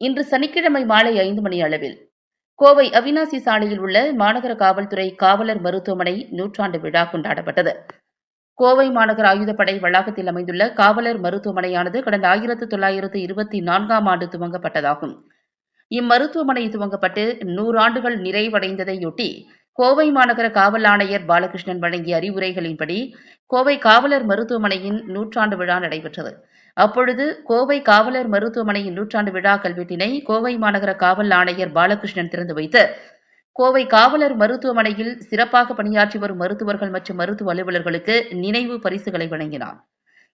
இன்று சனிக்கிழமை மாலை ஐந்து மணி அளவில் கோவை அவினாசி சாலையில் உள்ள மாநகர காவல்துறை காவலர் மருத்துவமனை நூற்றாண்டு விழா கொண்டாடப்பட்டது. கோவை மாநகர ஆயுதப்படை வளாகத்தில் அமைந்துள்ள காவலர் மருத்துவமனையானது கடந்த ஆயிரத்து தொள்ளாயிரத்து இருபத்தி நான்காம் ஆண்டு துவங்கப்பட்டதாகும். இம்மருத்துவமனை துவங்கப்பட்டு நூறாண்டுகள் நிறைவடைந்ததையொட்டி கோவை மாநகர காவல் ஆணையர் பாலகிருஷ்ணன் வழங்கிய அறிவுரைகளின்படி கோவை காவலர் மருத்துவமனையின் நூற்றாண்டு விழா நடைபெற்றது. அப்பொழுது கோவை காவலர் மருத்துவமனையின் நூற்றாண்டு விழா கல்வெட்டினை கோவை மாநகர காவல் ஆணையர் பாலகிருஷ்ணன் திறந்து வைத்து கோவை காவலர் மருத்துவமனையில் சிறப்பாக பணியாற்றி வரும் மருத்துவர்கள் மற்றும் மருத்துவ அலுவலர்களுக்கு நினைவு பரிசுகளை வழங்கினார்.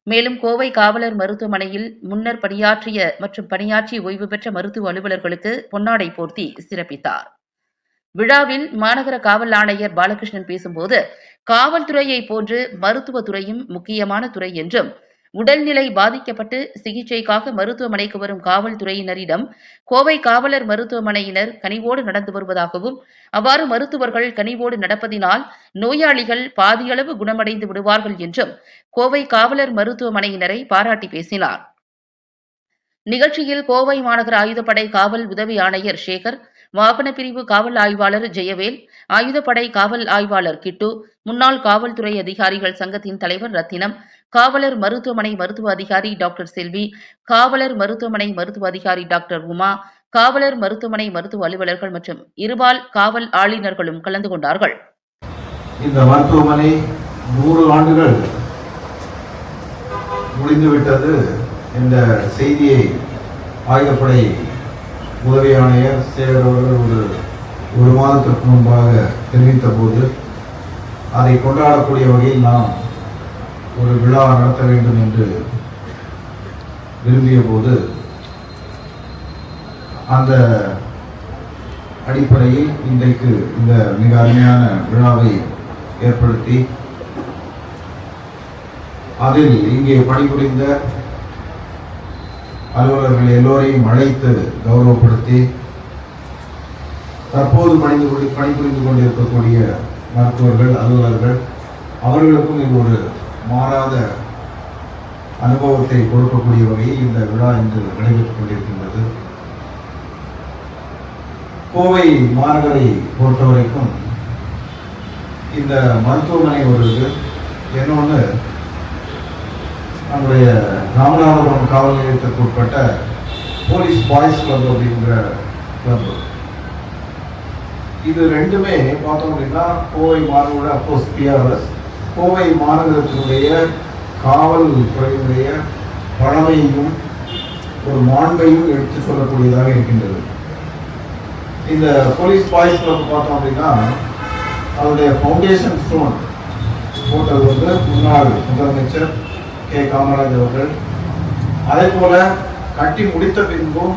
மேலும் கோவை காவலர் மருத்துவமனையில் முன்னர் பணியாற்றிய மற்றும் பணியாற்றி ஓய்வு பெற்ற மருத்துவ அலுவலர்களுக்கு பொன்னாடை போர்த்தி சிறப்பித்தார். விழாவில் மாநகர காவல் ஆணையர் பாலகிருஷ்ணன் பேசும்போது காவல்துறையை போன்று மருத்துவ துறையும் முக்கியமான துறை என்றும் உடல்நிலை பாதிக்கப்பட்டு சிகிச்சைக்காக மருத்துவமனைக்கு வரும் காவல்துறையினரிடம் கோவை காவலர் மருத்துவமனையினர் கனிவோடு நடந்து வருவதாகவும் அவ்வாறு மருத்துவர்கள் கனிவோடு நடப்பதினால் நோயாளிகள் பாதியளவு குணமடைந்து விடுவார்கள் என்றும் கோவை காவலர் மருத்துவமனையினரை பாராட்டி பேசினார். நிகழ்ச்சியில் கோவை மாநகர ஆயுதப்படை காவல் உதவி ஆணையர் சேகர் வாகன பிரிவு காவல் ஆய்வாளர் ஜெயவேல் ஆயுதப்படை காவல் ஆய்வாளர் கிட்டு முன்னாள் காவல்துறை அதிகாரிகள் சங்கத்தின் தலைவர் ரத்தினம் காவலர் மருத்துவமனை மருத்துவ அதிகாரி டாக்டர் செல்வி காவலர் மருத்துவமனை மருத்துவ அதிகாரி டாக்டர் உமா காவலர் மருத்துவமனை மருத்துவ அலுவலர்கள் மற்றும் இருபால் காவல் ஆளுநர்களும் கலந்து கொண்டார்கள். இந்த மருத்துவமனை நூறு ஆண்டுகள் முடிந்துவிட்டது என்ற செய்தியை ஆயுதப்படை உதவி ஆணையர் சேகர் அவர்கள் ஒரு ஒரு மாதத்திற்கு முன்பாக தெரிவித்த போது அதை கொண்டாடக்கூடிய வகையில் நாம் ஒரு விழா நடத்த வேண்டும் என்று விரும்பிய போது அந்த அடிப்படையில் இன்றைக்கு இந்த மிக அருமையான விழாவை ஏற்படுத்தி அதில் இங்கே பணிபுரிந்த அலுவலர்கள் எல்லோரையும் அழைத்து கௌரவப்படுத்தி தற்போது பணிந்து கொண்டு பணிபுரிந்து கொண்டிருக்கக்கூடிய மருத்துவர்கள் அலுவலர்கள் அவர்களுக்கும் இது ஒரு மாறாத அனுபவத்தை கொடுக்கக்கூடிய வகையில் இந்த விழா இன்று நடைபெற்றுக் கொண்டிருக்கின்றது. கோவை மாநகரை பொறுத்தவரைக்கும் இந்த மருத்துவமனை ஒரு இது. இன்னொன்று நம்முடைய ராமநாதபுரம் காவல் நிலையத்திற்கு உட்பட்ட போலீஸ் பாய்ஸ் கிளப் அப்படிங்கிற கிளப். இது ரெண்டுமே பார்த்தோம் அப்படின்னா கோவை மாநகர அப்போஸ் பிஆர்எஸ் கோவை மாநகரத்தினுடைய காவல் துறையினுடைய பழமையையும் ஒரு மாண்பையும் எடுத்து சொல்லக்கூடியதாக இருக்கின்றது. இந்த போலீஸ் பாய்ஸ் கிளப் பார்த்தோம் அப்படின்னா அதனுடைய ஃபவுண்டேஷன் ஸ்டோன் போட்டது வந்து முன்னாள் முதலமைச்சர் கே. காமராஜ் அவர்கள். அதே போல கட்டி முடித்த பின்பும்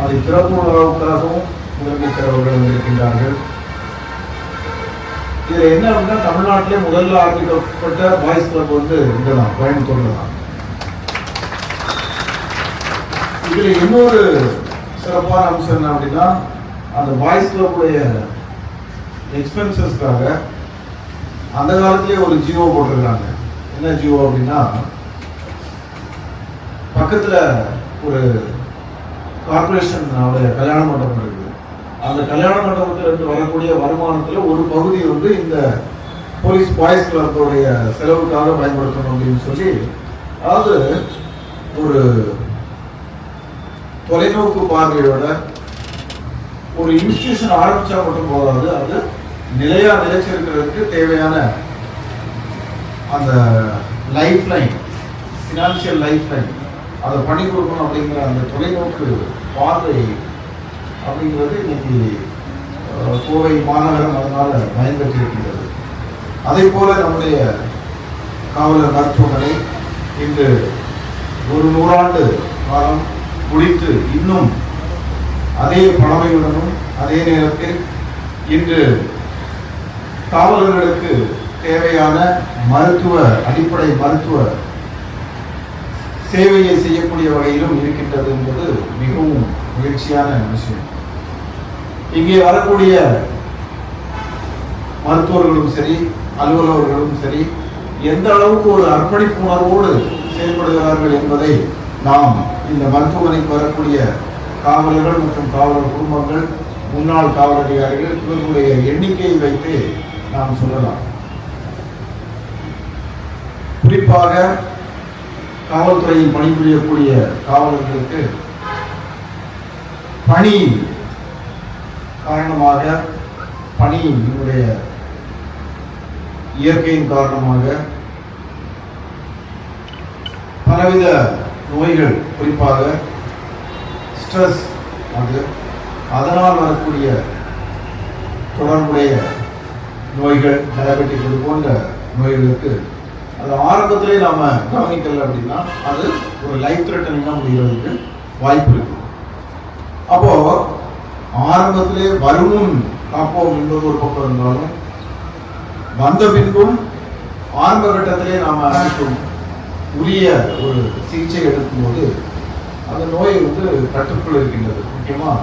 அதை திறப்பு விழாவுக்காகவும் முதலமைச்சர் அவர்கள் வந்திருக்கின்றார்கள். இதில் என்ன அப்படின்னா தமிழ்நாட்டிலே முதல்ல ஆரம்பிக்கப்பட்ட பாய்ஸ் கிளப் வந்து இங்கதான் கோயம்புத்தூர்ல தான். இதில் இன்னொரு சிறப்பான அம்சம் என்ன அப்படின்னா அந்த பாய்ஸ் கிளப்புடைய எக்ஸ்பென்சஸ்க்காக அந்த காலத்திலே ஒரு ஜியோ போட்டிருக்காங்க. என்ன ஜியோ அப்படின்னா பக்கத்தில் ஒரு கார்பரேஷன் கல்யாண மண்டபம் இருக்குது அந்த கல்யாண மண்டபத்துல இருந்து வரக்கூடிய வருமானத்தில் ஒரு பகுதி வந்து இந்த போலீஸ் பாய்ஸ் கிளப்போடைய செலவுக்காக பயன்படுத்தணும் அப்படின்னு சொல்லி அதாவது ஒரு தொலைநோக்கு பார்வையோட ஒரு இன்ஸ்டிடியூஷன் ஆரம்பிச்சா மட்டும் போதாது அது நிலையாக நிலைச்சிருக்கிறதுக்கு தேவையான அந்த lifeline financial lifeline அதை பண்ணி கொடுக்கணும் அப்படிங்கிற அந்த தொலைநோக்கு பார்வை அப்படிங்கிறது இன்னைக்கு கோவை மாநகரம் அதனால் பயன்பெற்று இருக்கின்றது அதே போல நம்முடைய காவலர் மருத்துவமனை இன்று ஒரு நூறாண்டு காலம் முடித்து இன்னும் அதே பழமையுடனும் அதே நேரத்தில் இன்று காவலர்களுக்கு தேவையான மருத்துவ அடிப்படை மருத்துவ சேவையை செய்யக்கூடிய வகையிலும் இருக்கின்றது என்பது மிகவும் மகிழ்ச்சியான விஷயம். இங்கே வரக்கூடிய மருத்துவர்களும் சரி அலுவலர்களும் சரி எந்த அளவுக்கு ஒரு அர்ப்பணிப்பு உணர்வோடு செயல்படுகிறார்கள் என்பதை நாம் இந்த மருத்துவமனைக்கு வரக்கூடிய காவலர்கள் மற்றும் காவலர் குடும்பங்கள் முன்னாள் காவல் அதிகாரிகள் இவர்களுடைய எண்ணிக்கையை வைத்து நாம் சொல்லலாம். குறிப்பாக காவல்துறையில் பணிபுரியக்கூடிய காவலர்களுக்கு பணி காரணமாக பணியினுடைய இயற்கையின் காரணமாக பலவித நோய்கள் குறிப்பாக ஸ்ட்ரெஸ் அது அதனால் வரக்கூடிய தொடர்புடைய நோய்கள் டயபெட்டிக் இது போன்ற நோய்களுக்கு அது ஆரம்பத்திலே நாம் கவனிக்கல அப்படின்னா அது ஒரு லைஃப் த்ரெட்டனிங்காக முடிகிறதுக்கு வாய்ப்பு இருக்கு. அப்போது ஆரம்பத்திலே வருமுன் காப்போம் என்பது ஒரு பக்கம் இருந்தாலும் வந்த பின்பும் ஆரம்ப கட்டத்திலே நாம் அனைத்தும் உரிய ஒரு சிகிச்சை எடுக்கும்போது அந்த நோய் வந்து கட்டுக்குள் இருக்கின்றது. முக்கியமாக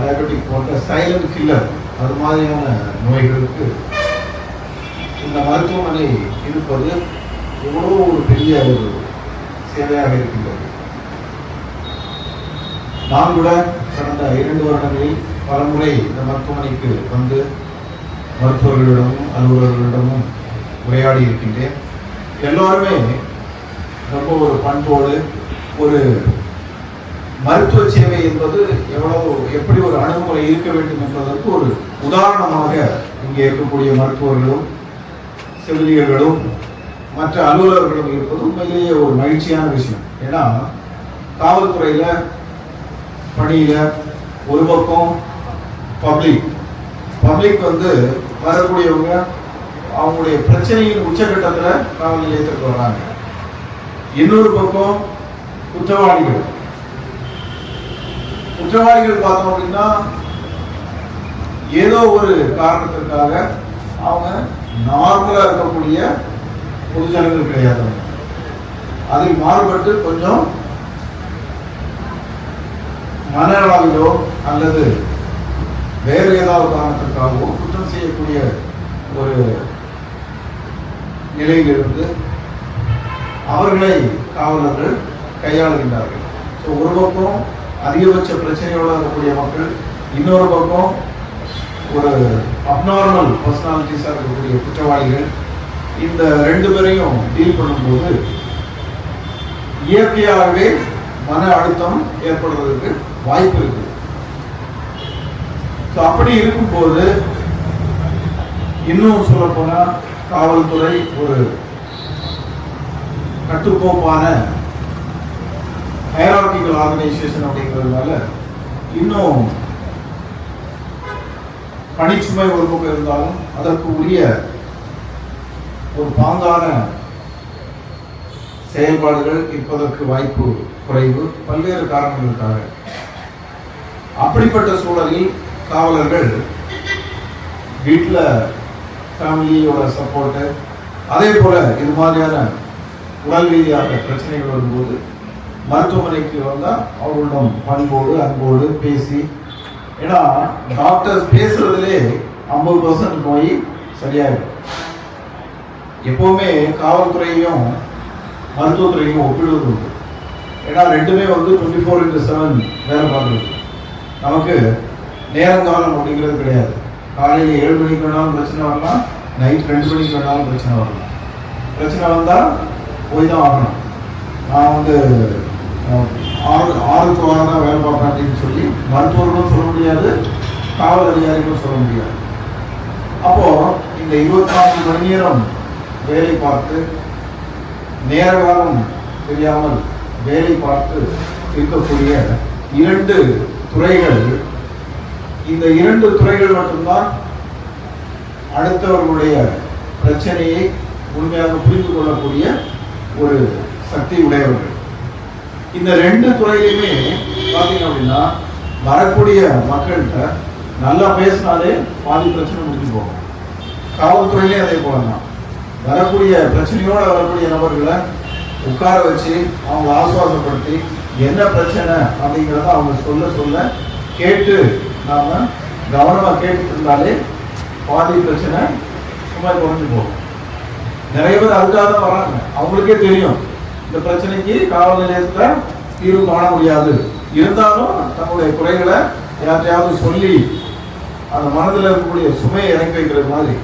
டயபெட்டிக் போன்ற சைலண்ட் கில்லர் அது மாதிரியான நோய்களுக்கு இந்த மருத்துவமனை இருப்பது எவ்வளோ ஒரு பெரிய ஒரு சேவையாக இருக்கின்றது. நான் கூட கடந்த இரண்டு வருடங்களில் பலமுறை இந்த மருத்துவமனைக்கு வந்து மருத்துவர்களிடமும் அலுவலர்களிடமும் உரையாடி இருக்கின்றேன். எல்லோருமே ரொம்ப ஒரு பண்போடு ஒரு மருத்துவ சேவை என்பது எவ்வளவு எப்படி ஒரு அணுகுமுறை இருக்க வேண்டும் என்பதற்கு ஒரு உதாரணமாக இங்கே இருக்கக்கூடிய மருத்துவர்களும் செவிலியர்களும் மற்ற அலுவலர்களும் இருப்பது உண்மையிலேயே ஒரு மகிழ்ச்சியான விஷயம். ஏன்னா காவல்துறையில் பணியில் ஒரு பக்கம் பப்ளிக் பப்ளிக் வந்து வரக்கூடியவங்க அவங்களுடைய பிரச்சனையின் உச்சகட்டத்தில் காவல் நிலையத்திற்கு வராங்க. இன்னொரு பக்கம் குற்றவாளிகள். குற்றவாளிகள் பார்த்தோம் அப்படின்னா ஏதோ ஒரு காரணத்திற்காக அவங்க நார்மலா இருக்கக்கூடிய பொதுஜனங்கள் கிடையாது. அதை அதில் மாறுபட்டு கொஞ்சம் மன அளவிலோ அல்லது வேறு ஏதாவது காரணத்திற்காகவோ குற்றம் செய்யக்கூடிய ஒரு நிலையிலிருந்து அவர்களை காவலர்கள் கையாளுகின்றார்கள். ஸோ ஒரு பக்கம் அதிகபட்ச பிரச்சனையோடு இருக்கக்கூடிய மக்கள் இன்னொரு பக்கம் ஒரு அப்நார்மல் பர்சனாலிட்டிஸாக இருக்கக்கூடிய குற்றவாளிகள் இந்த ரெண்டு பேரையும் டீல் பண்ணும்போது இயற்கையாகவே மன அழுத்தம் ஏற்படுவதற்கு வாய்ப்பு இருக்கு ஸோ அப்படி இருக்கும்போது இன்னும் சொல்லப்போனால் காவல்துறை ஒரு கட்டுக்கோப்பான ஹயரார்டிக்கல் ஆர்கனைசேஷன் அப்படிங்கிறதுனால இன்னும் பணிச்சுமை ஒரு பக்கம் இருந்தாலும் அதற்கு உரிய ஒரு பாங்கான செயல்பாடுகள் இருப்பதற்கு வாய்ப்பு குறைவு. பல்வேறு காரணங்களுக்காக. அப்படிப்பட்ட சூழலில் காவலர்கள் வீட்டில் ஃபேமிலியோட சப்போர்ட்டு அதே போல இது மாதிரியான உடல் ரீதியாக பிரச்சனைகள் வரும்போது மருத்துவமனைக்கு வந்தால் அவர்களிடம் பண்போடு அன்போடு பேசி ஏன்னா டாக்டர்ஸ் பேசுறதுலே ஐம்பது பர்சன்ட் நோய் சரியாயிடும். எப்பவுமே காவல்துறையும் மருத்துவத்துறையும் ஒப்பிடுவது உண்டு. ஏன்னா ரெண்டுமே வந்து டுவெண்ட்டி ஃபோர் இன்ட்டு செவன் வேலை பார்க்குறது. நமக்கு நேரங்காலம் அப்படிங்கிறது கிடையாது. காலையில் ஏழு மணிக்கு வேணாலும் பிரச்சனை வரலாம் நைட் ரெண்டு மணிக்கு வேணாலும் பிரச்சனை வரலாம். பிரச்சனை வந்தால் போய் தான் ஆகணும். நான் வந்து ஆறு ஆறுக்கு வாரம் தான் வேலை பார்க்குறேன் அப்படின்னு சொல்லி மருத்துவர்களும் முடியாது காவல் அதிகாரிகளும் சொல்ல முடியாது. அப்போ இந்த இருபத்தி நான்கு மணி நேரம் வேலை பார்த்து நேரகாலம் தெரியாமல் வேலை பார்த்து இருக்கக்கூடிய இரண்டு துறைகள் இந்த இரண்டு துறைகள் மட்டும்தான் அடுத்தவர்களுடைய பிரச்சனையை உண்மையாக புரிந்து கொள்ளக்கூடிய ஒரு சக்தி உடையவர்கள். இந்த ரெண்டு துறையிலுமே பார்த்தீங்க அப்படின்னா வரக்கூடிய மக்கள்கிட்ட நல்லா பேசினாலே பாதி பிரச்சனை முடிஞ்சு போகும். காவல்துறையிலையும் அதே போல தான் வரக்கூடிய பிரச்சனையோடு வரக்கூடிய நபர்களை உட்கார வச்சு அவங்க ஆசுவாசப்படுத்தி என்ன பிரச்சனை அப்படிங்கிறத அவங்க சொல்ல சொல்ல கேட்டு நாம கவனமாக கேட்டு இருந்தாலே பாதி பிரச்சனை சும்மா குறைஞ்சு போகும். நிறைய பேர் அதுக்காக தான் வராங்க அவங்களுக்கே தெரியும். இந்த பிரச்சனைக்கு காவல் நிலையத்தில் தீர்வு காண முடியாது. இருந்தாலும் தன்னுடைய குறைகளை யார்ட்டையாவது சொல்லி அந்த மனதில் இருக்கக்கூடிய சுமையை இறக்கி வைக்கிறது மாதிரி.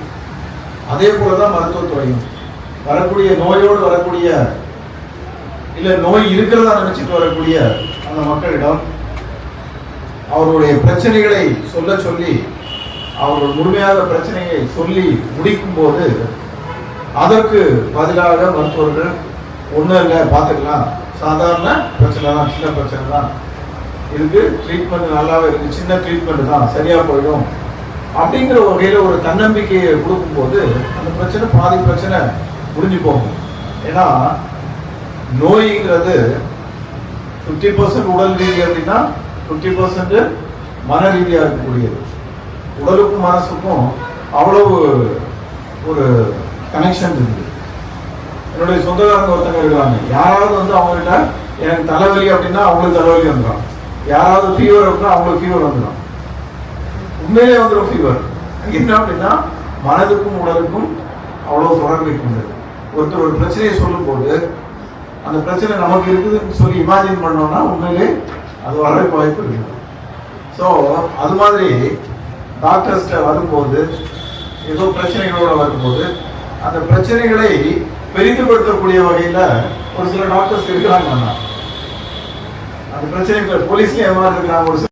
அதே போல தான் மருத்துவத்துறையும். வரக்கூடிய நோயோடு வரக்கூடிய இல்லை நோய் இருக்கிறதா நினைச்சிட்டு வரக்கூடிய அந்த மக்களிடம் அவருடைய பிரச்சனைகளை சொல்ல சொல்லி அவர்கள் முழுமையாக பிரச்சனையை சொல்லி முடிக்கும் போது அதற்கு பதிலாக மருத்துவர்கள் ஒன்றும் இல்லை பார்த்துக்கலாம். சாதாரண பிரச்சனை தான் சின்ன பிரச்சனை தான் இதுக்கு ட்ரீட்மெண்ட் நல்லாவே இருக்குது சின்ன ட்ரீட்மெண்ட் தான். சரியாக போயிடும். அப்படிங்கிற வகையில் ஒரு தன்னம்பிக்கையை கொடுக்கும்போது அந்த பிரச்சனை பாதி பிரச்சனை முடிஞ்சு போகும். ஏன்னா நோய்ங்கிறது ஃபிஃப்டி பர்சன்ட் உடல் ரீதி அப்படின்னா ஃபிஃப்டி பர்சன்ட் மன ரீதியாக இருக்கக்கூடியது. உடலுக்கும் மனசுக்கும் அவ்வளவு ஒரு கனெக்ஷன் இருக்குது. என்னுடைய சொந்தக்காரங்க ஒருத்தங்க இருக்கிறாங்க யாராவது வந்து அவங்ககிட்ட எனக்கு தலைவலி அப்படின்னா அவங்களுக்கு தலைவலி வந்துடும் யாராவது ஃபீவர் அப்படின்னா அவங்களுக்கு ஃபீவர் வந்துடும். உண்மையிலே வந்துடும் ஃபீவர் என்ன அப்படின்னா மனதுக்கும் உடலுக்கும் அவ்வளோ தொடர்பு கொண்டது ஒருத்தர் ஒரு பிரச்சனையை சொல்லும்போது அந்த பிரச்சனை நமக்கு இருக்குதுன்னு சொல்லி இமேஜின் பண்ணோம்னா உண்மையிலே அது வர வாய்ப்பு இருக்குது ஸோ அது மாதிரி டாக்டர்ஸ்கிட்ட வரும்போது ஏதோ பிரச்சனைகளோட வரும்போது அந்த பிரச்சனைகளை பெரிதுபடுத்தக்கூடிய வகையில் ஒரு சில டாக்டர்ஸ் இருக்கிறாங்க அந்த பிரச்சனைகள் போலீஸ்லேயே மாதிரி இருக்கிறாங்க ஒரு சில